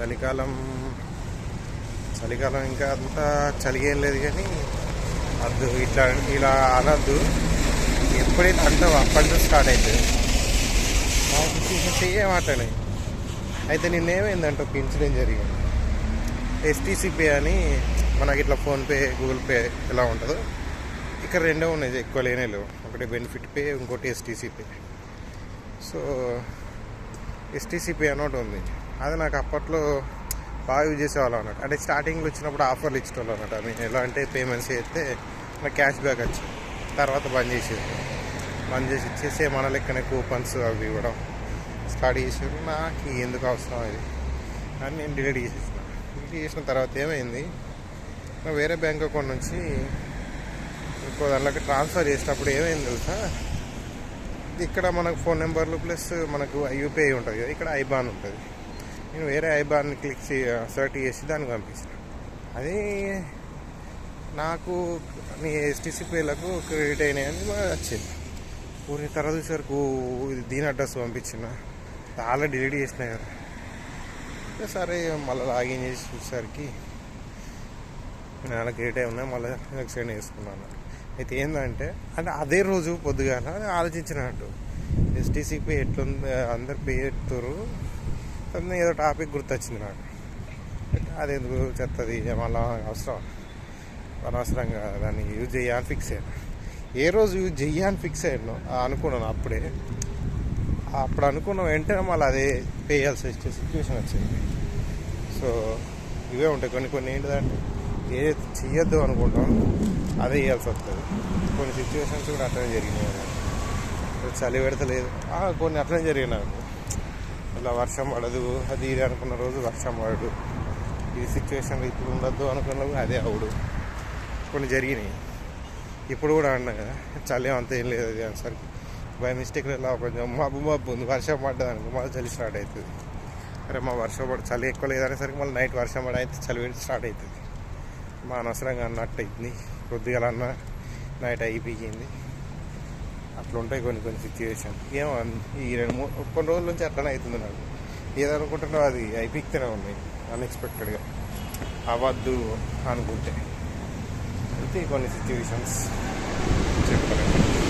చలికాలం చలికాలం ఇంకా అంతా చలిగేం లేదు కానీ అద్దు ఇట్లా ఇలా అనద్దు. ఎప్పుడైతే అంటావు అప్పటి స్టార్ట్ అవుతుంది మా సిచ్యువేషన్స్ అయితే నిన్నేమైందంటే ఒక ఇన్సిడెంట్ జరిగింది. ఎస్టీసీపే అని మనకి ఇట్లా ఫోన్పే గూగుల్ పే ఎలా ఉంటుందో. ఇక్కడ రెండో ఉన్నాయి ఎక్కువ లేనే లేవు. ఒకటి బెనిఫిట్ పే ఇంకోటి STC pay so STC pay అని ఒకటి ఉంది. అది నాకు అప్పట్లో బాగా యూజ్ చేసేవాళ్ళం అన్నట్టు అంటే స్టార్టింగ్లో వచ్చినప్పుడు ఆఫర్లు ఇచ్చేవాళ్ళు అన్నట్టు అది ఎలా అంటే పేమెంట్స్ చేస్తే నాకు క్యాష్ బ్యాక్ వచ్చింది తర్వాత బంద్ చేసేది. బంద్ చేసి ఇచ్చేసి మన లెక్కనే కూపన్స్ అవి ఇవ్వడం స్టార్ట్ చేసారు నాకు ఎందుకు అవసరం అది అని నేను డిలీట్ చేసేసిన. డిలీట్ చేసిన తర్వాత ఏమైంది? నా వేరే బ్యాంక్ అకౌంట్ నుంచి ఇంకో దాంట్లోకి ట్రాన్స్ఫర్ చేసేటప్పుడు ఏమైంది తెలుసా? ఇక్కడ మనకు ఫోన్ నెంబర్లు ప్లస్ మనకు యూపీఐ ఉంటుంది కదా ఇక్కడ ఐబాన్ ఉంటుంది. నేను వేరే ఐబాన్ క్లిక్ సర్ట్ చేసి దానికి పంపించిన అది నాకు నీ ఎస్టీసీ పేలకు క్రెడిట్ అయినాయని వచ్చింది. పూర్తి తర్వాత చూసరికి ఇది దీని అడ్రస్ పంపించిన. చాలా డిలీట్ చేసిన కదా. ఇక సరే మళ్ళీ లాగిన్ చేసి చూసేసరికి నాన్న క్రెడిట్ అయి ఉన్నాయి మళ్ళీ ఎక్స్టెండ్ చేసుకున్నాను. అయితే ఏంటంటే అంటే అదే రోజు పొద్దుగాల ఆలోచించినట్టు ఎస్టీసీపీ ఎట్లుంది అందరు పే ఎత్తురు అన్నీ ఏదో టాపిక్ గుర్తొచ్చింది నాకు. అది ఎందుకు చెత్తది మళ్ళీ అవసరం? అనవసరంగా దాన్ని యూజ్ చేయాలని ఫిక్స్ అయ్యాను. ఏ రోజు యూజ్ చెయ్యాలని ఫిక్స్ అయ్యాను అనుకున్నాను అప్పుడే. అప్పుడు అనుకున్న వెంటనే మళ్ళీ అదే పేయాల్సి వచ్చే సిచ్యువేషన్ వచ్చింది. సో ఇవే ఉంటాయి కొన్ని కొన్ని ఏంటిదంటే ఏదైతే చేయొద్దు అనుకుంటాం అదే వేయాల్సి వస్తుంది. కొన్ని సిచ్యువేషన్స్ కూడా అట్లనే జరిగినాయి. చలి పెడతలేదు. కొన్ని అట్లనే జరిగినాయి. ఇలా వర్షం పడదు అది ఇది అనుకున్న రోజు వర్షం పడదు. ఈ సిచ్యువేషన్ ఇప్పుడు ఉండద్దు అనుకున్నావు అదే అవుడు. కొన్ని జరిగినాయి. ఇప్పుడు కూడా అన్నా కదా చలి అంత ఏం లేదు అది సరికి బై మిస్టేక్ ఇలా కొంచెం మబ్బు మబ్బు ఉంది. వర్షం పడ్డది అనుకో మళ్ళీ చలి స్టార్ట్ అవుతుంది. అరే మా వర్షం పడి చలి ఎక్కువ లేదనేసరికి మళ్ళీ నైట్ వర్షం పడి అయితే చలి స్టార్ట్ అవుతుంది. మా అనవసరంగా అన్నట్టు అయింది. కొద్దిగా అన్న నైట్ అయిపోయింది. అట్లా ఉంటాయి కొన్ని కొన్ని సిచ్యువేషన్ ఏమో ఈ రెండు మూడు కొన్ని రోజుల నుంచి అట్లనే అవుతుంది నాకు. ఏదనుకుంటున్నావు అది అయిపోతూనే ఉన్నాయి అన్ఎక్స్పెక్టెడ్గా అవ్వద్దు అనుకుంటే. అయితే కొన్ని సిచ్యువేషన్స్ చెప్పలేదు